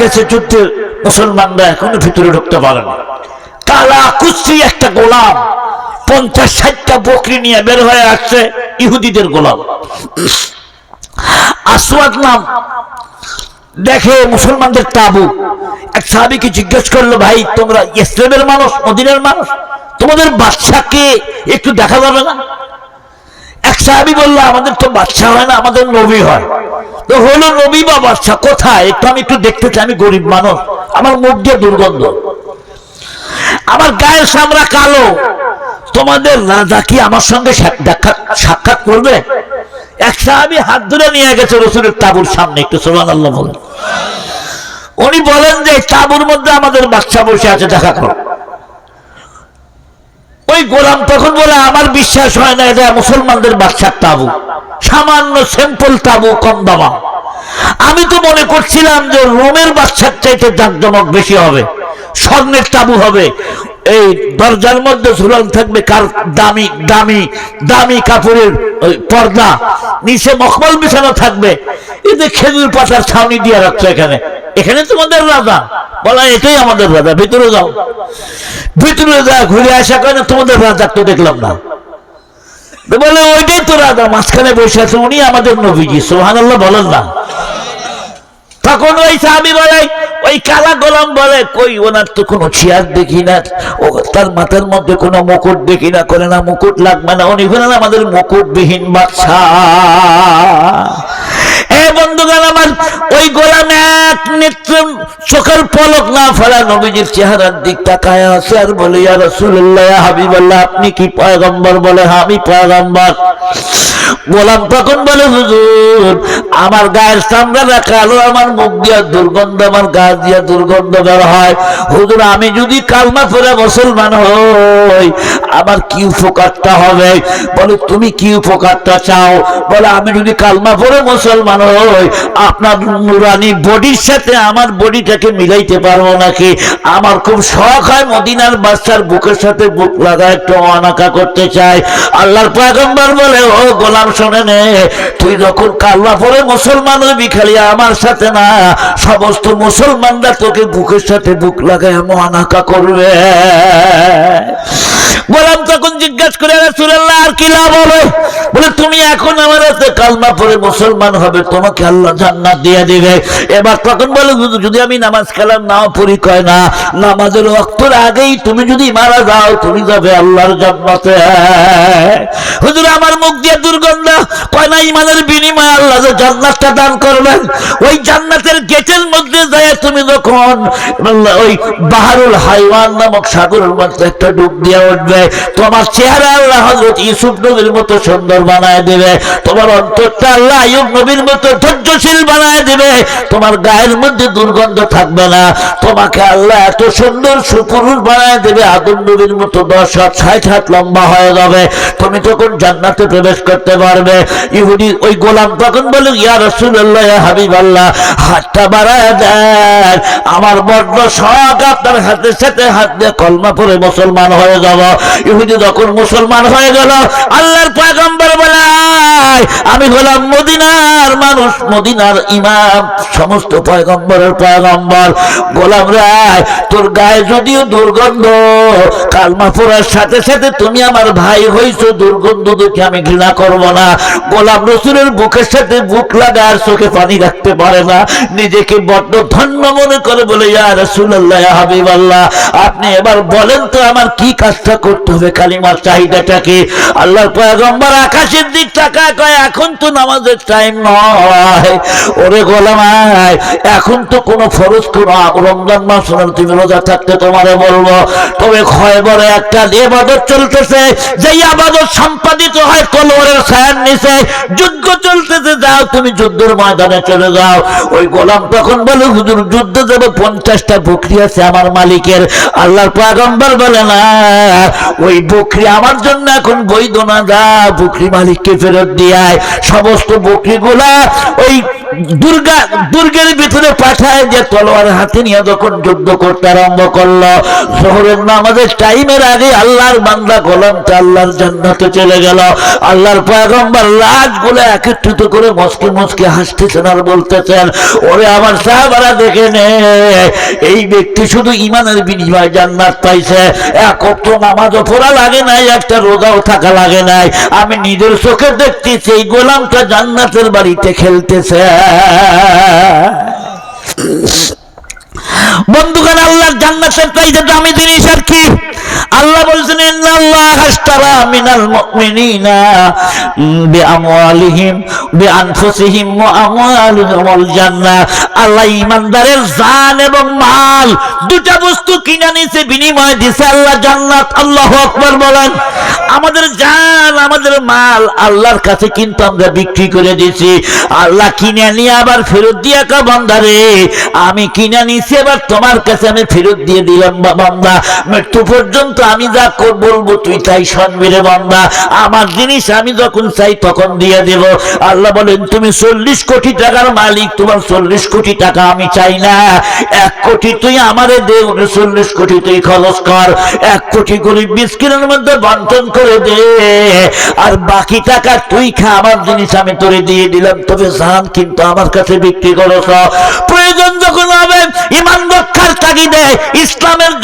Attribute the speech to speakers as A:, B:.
A: গেছে যুদ্ধে, মুসলমানরা এখনও ভিতরে ঢুকতে পারে না। কালা কুস্তি একটা গোলাম, পঞ্চাশ ষাটটা বকরি নিয়ে বের হয়ে আসছে ইহুদিদের গোলাম। আসওয়াদ নাম, দেখে মুসলমানদের তাবু। এক সাহাবিকে জিজ্ঞেস করল, ভাই, তোমরা ইসলামের মানুষ, মদিনের মানুষ? তোমাদের বাচ্চাকে একটু দেখা যাবে না? এক সাহাবি বলল, আমাদের তো বাচ্চা হয় না, আমাদের নবী হয়। তো হলো নবী বা বাচ্চা কোথায়? একটু আমি একটু দেখতে চাই, আমি গরিব মানুষ। আমার মুখ দিয়ে দুর্গন্ধ। আমার গায়ের সামরা কালো। তোমাদের রাজা কি আমার সঙ্গে সাক- সাক্ষাৎ করবে? এক সাহাবি হাত ধরে নিয়ে গেছে রসুলের তাবুর সামনে, একটু সোমান আল্লাহ বলেন। উনি বলেন যে তাবুর মধ্যে আমাদের বাচ্চা বসে আছে, দেখা করো। ওই গোলাম তখন বলে, আমার বিশ্বাস হয় না এটা মুসলমানদের বাচ্চার তাবু। সামান্য সিম্পল তাবু, কম দামা। আমি তো মনে করছিলাম যে রোমের বাচ্চার চাইতে জাকজমক বেশি হবে। স্বর্ণের তাবু হবে। এই দরজার মধ্যে ঝুলান থাকবে কার দামি দামি দামি কাপড়ের পর্দা। নিচে মখমল বিছানো থাকবে। এতে খেজুর পাতার ছাউনি দিয়ে রাখছো এখানে। এখানে তোমাদের রাজা। বলা এটাই আমাদের রাজা, ভিতরে যাও। ভিতরে যা ঘুরে আসা কেন তোমাদের রাজা তো দেখলাম না। বলে, ওইটাই তো রাজা, মাঝখানে বসে আছে, উনি আমাদের নবীজি। সোহান আল্লাহ বলেন না। তখন ওই সাহাবি বলে, ওই কালা গোলাম বলে, কই, ওনার তো কোনো চেয়ার দেখি না, ও তার মাথার মধ্যে কোনো মুকুট দেখি না করে না, মুকুট লাগবে না। উনি বলেন, আমাদের মুকুটবিহীন বাচ্চা এ বন্ধুগণ আমার, ওই গোলাম এক নেত্র চোখের পলক না ফেলা নবীজির চেহারার দিক তাকায় আছে আর আপনি কি পয়গম্বর? বলে হ্যাঁ আমি পয়গম্বর। গোলাম তখন বলে, হুজুর, আমার গায়ের আমার মুখ দিয়া দুর্গন্ধ, আমার গা দিয়া দুর্গন্ধ বের হয়। হুজুর, আমি যদি কালমা পরে মুসলমান হই, আমার কি উপকারটা হবে? বলে, তুমি কি উপকারটা চাও? বলে, আমি যদি কালমা পরে মুসলমান হই আপনার নুরানি বডির সাথে আমার বডিটাকে মিলাইতে পারব নাকি? আমার খুব শখ হয় মদিনার বাচ্চার বুকের সাথে বুক লাগা একটু অনাকা করতে চাই। আল্লাহর পয়গম্বর বলে, ও গোলাম, শোনে নে, তুই যখন কাল্লা পরে মুসলমান হবি, খালি আমার সাথে না, সমস্ত মুসলমানরা তোকে বুকের সাথে বুক লাগায় মহানাকা করবে। গোলাম তখন জিজ্ঞাসা করে রাসূলুল্লাহ, আর কি লাভ হবে বলে, তুমি এখন আমার হাতে কালমা পরে মুসলমান হবে, তোমাকে আল্লাহ জান্নাত দিয়ে দিবে। এবার তখন বলে যদি আমি নামাজ কালাম নাও পড়ি, কয় না, নামাজের ওয়াক্তের আগেই তুমি যদি মারা যাও, তুমি যাবে আল্লাহর জান্নাতে। হুজুর, আমার মুখ দিয়ে দুর্গন্ধ, কয় না, ইমানের বিনিময়ে আল্লাহ যে জান্নাতটা দান করবেন, ওই জান্নাতের গেটের মধ্যে যায় তুমি যখন, ওই বাহারুল হাইওয়ান নামক সাগরের মধ্যে একটা ডুব দিয়ে উঠবে তোমার চেহারা আল্লাহ হজরত ইউসুফ নবীর মতো সুন্দর বানায় দেবে, তোমার অন্তরটা আল্লাহ আয়ুব নবীর মতো ধৈর্যশীল বানায় দেবে, তোমার গায়ের মধ্যে দুর্গন্ধ থাকবে না, তোমাকে আল্লাহ এত সুন্দর সুপুরুষ বানায় দেবে, আদম নবীর মতো দশ হাত, ষাট হাত লম্বা হয়ে যাবে, তুমি তখন জান্নাতে প্রবেশ করতে পারবে, ইহুদি ওই গোলাম তখন বলে, ইয়া রসুল্লাহ হাবিব আল্লাহ হাতটা বাড়ায় দেন, আমার বড্ড শখ আপনার হাতের সাথে হাত দিয়ে কলমা পরে মুসলমান হয়ে যাব ইহুদি যখন মুসলমান হয়ে গেল, আল্লাহর পয়গম্বর বলে আমি হলাম মদিনার মানুষ, মদিনার ইমাম, সমস্ত পয়গম্বরের পয়গম্বর। গোলাম রায় তোর গায়ে যদিও দুর্গন্ধ কালমা পড়ার সাথে সাথে তুমি আমার ভাই হইছো, দুর্গন্ধ দেখে আমি ঘৃণা করব না। গোলাম রসুলের বুকের সাথে বুক লাগা আর চোখে পানি রাখতে পারে না। নিজেকে বড্ড ধন্য মনে করে বলে, ইয়া রাসূলুল্লাহ, ইয়া হাবিবাল্লাহ, আপনি এবার বলেন তো আমার কি কাজটা করতে হবে কালিমার চাহিদাটাকে। আল্লাহর পয়গম্বর আকাশের দিক তাকায় কয় এখন তো নামাজের টাইম নয়। ওরে গোলামায় এখন তো কোনো ফরজ কোনো রমজান মাস নয়, তুমি রোজা থাকতে তোমারে বলব। তবে খয়বরে একটা ইবাদত চলতেছে যেই আবাদত সম্পাদিত হয় তলোয়ারের ছায়ার নিচে। যুদ্ধ চলতেছে যাও তুমি যুদ্ধের ময়দানে চলে যাও। ওই গোলাম তখন বলে হুজুর যুদ্ধ যাবে পঞ্চাশটা বকরি আছে আমার মালিকের। আল্লাহর পয়গম্বর বলে না ওই বকরি আমার জন্য এখন বৈধ না, যা বকরি মালিককে ফেরত দিয়ায়। সমস্ত বকরিগুলা ওই দুর্গা, দুর্গের ভিতরে পাঠায় যে তলোয়ার হাতে নিয়ে যখন যুদ্ধ করতে আরম্ভ করল শহরের নামাজের টাইমের আগে আল্লাহর বান্দা গোলামটা আল্লাহর জান্নাতে চলে গেল। আল্লাহর পয়গম্বর লাশগুলো একত্রিত করে মস্কে মস্কে হাসতেছেন আর বলতেছেন, ওরে আমার সাহাবারা দেখে নে, এই ব্যক্তি শুধু ইমানের বিনিময় জান্নাত পাইছে এক তো নামাজও পড়া লাগে নাই, একটা রোগাও থাকা লাগে নাই। আমি নিজের চোখে দেখতেছি, এই গোলামটা জান্নাতের বাড়িতে খেলতেছে। বন্ধুগণ, আল্লাহ জান্নাতের চাইতে দামি জিনিস আর কি? আল্লাহ বলছেন, ইন্নাল্লাহ আমাদের জান, আমাদের মাল আল্লাহর কাছে কিন্তু আমরা বিক্রি করে দিছি আল্লাহ কিনে নিয়ে আবার ফেরত দিয়ে কা বান্দারে আমি কিনে নিছি এবার তোমার কাছে আমি ফেরত দিয়ে দিলাম বা বান্দা, মৃত্যু পর্যন্ত আমি যা বলব তুই তাই শুনবি রে বান্দা, আমার জিনিস আমি যখন চাই তখন দিয়ে দেব। আল্লাহ বলেন, তুমি চল্লিশ কোটি টাকার মালিক, তোমার চল্লিশ কোটি টাকা আমি চাই না। এক কোটি তুই আমারে দে উনচল্লিশ কোটি তুই খরচ কর। এক কোটি গরিব মিসকিনের মধ্যে বন্টন করে দে। আর বাকি টাকা তুই খা, আমার জিনিস আমি তোরে দিয়ে দিলাম। তবে জান কিন্তু আমার কাছে বিক্রি করো প্রয়োজন যখন হবে, ইমান রক্ষার তাগিদে ইসলামের